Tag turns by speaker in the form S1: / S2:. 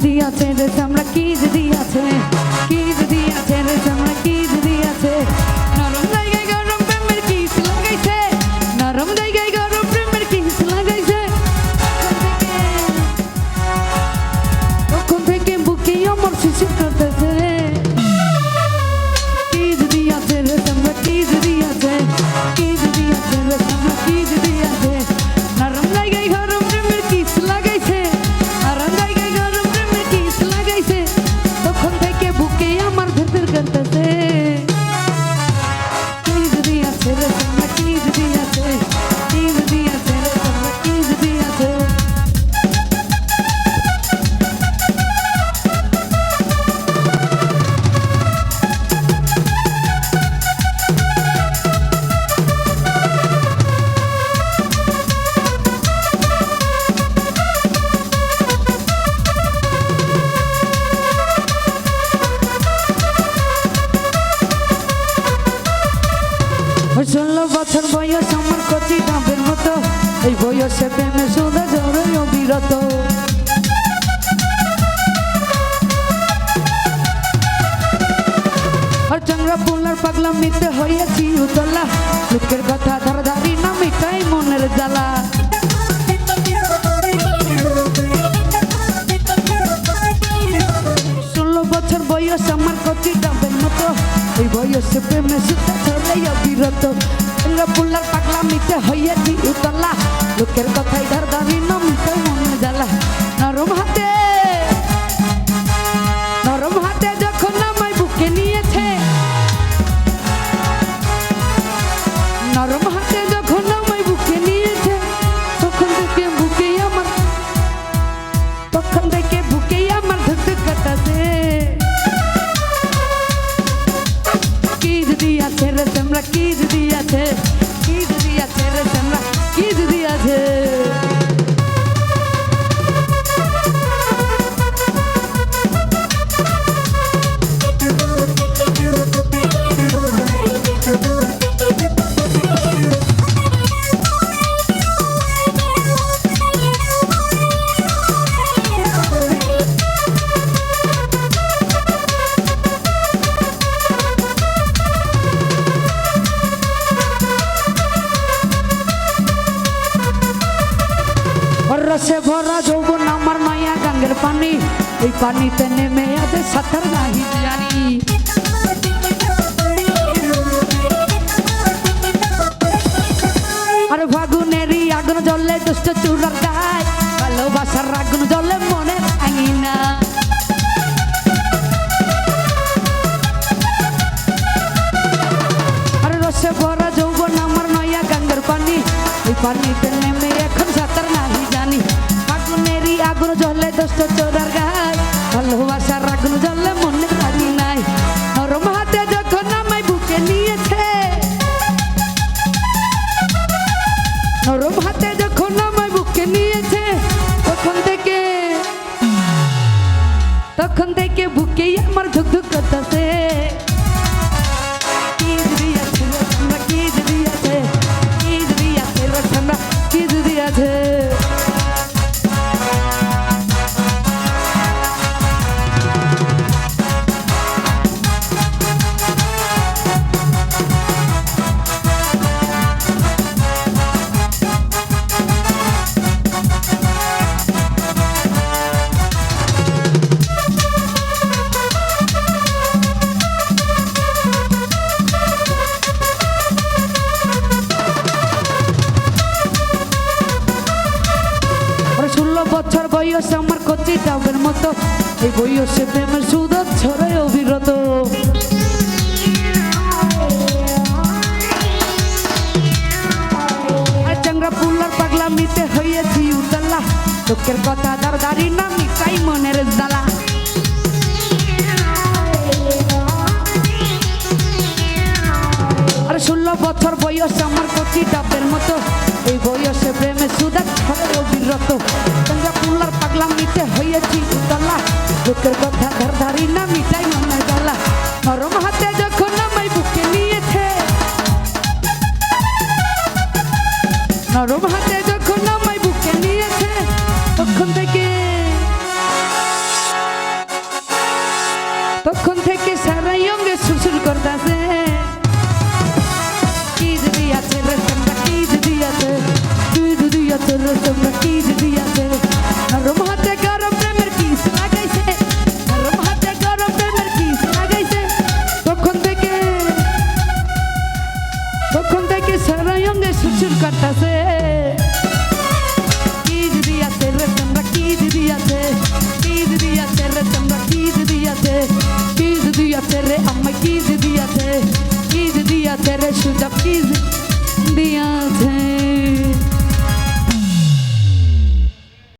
S1: আছে রে চামড়া কি যদি আছে কি দিয়াছে রে চামড়া কি এই বয়সে প্রেমে শুধু জড়ে অবিরত আর চাংরা পুলার পাগলা মিতে হইয়াছি উতলা। লোকের কথা ধরা ধারি না মিটাই মনের জ্বালা। ষোলো বছর বয়স আমার কচি ডাবের মতো এই বয়সে প্রেমে সুতা ছড়াইয়া বিরত। আমরা পুলার পাগলা মিটে হইয়াছি উতলা। লোকের কথাই ধর দাবি নমিতে মনে জ্বালা নরম হাতে রসে ভরা যৌবন আমার মায়া গাঙ্গের পানি। এই পানিতে নেমে আছে সাঁতার নাহি জানি। আর ফাগুনেরই আগুন জ্বলে দুষ্ট চূড়ার গায়। ভালোবাসার আগুন জ্বলে মনের আঙিনা আর রসে ভরা যৌবন আমার নয়া গঙ্গার পানি। ওই পানিতে দোস্ত চোরার গায় ভালোবাসার বছর বয়স আমার কচি ডাবের মতো। এই বয়সে প্রেমের সুদর ছড়ায় অবিরত। চাংরা পুলার পাগলা মিতে হইয়াছি উতলা। লোকের কথা দার দাঁড়ি না মিটাই মনের জ্বালা। আর ষোলো বছর বয়স আমার কচি ডাবের মতো। এই বয়সে প্রেমে সুদা ছড়ে অবিরত। দিয়েছি তলা বুকের কথা ধার ধারি না মিটাই আমার গলা। নরম হাতে যখন আমায় বুকে নিয়েছে। নরম হাতে যখন আমায় বুকে নিয়েছে, তখন থেকে তখন থেকে সারাই অঙ্গে সুসুর করতেছে। কি যদি আছে রে তোমরা, কি যদি আছে? তুই যদি আছে রে তোমরা, কি যদি আছে? easy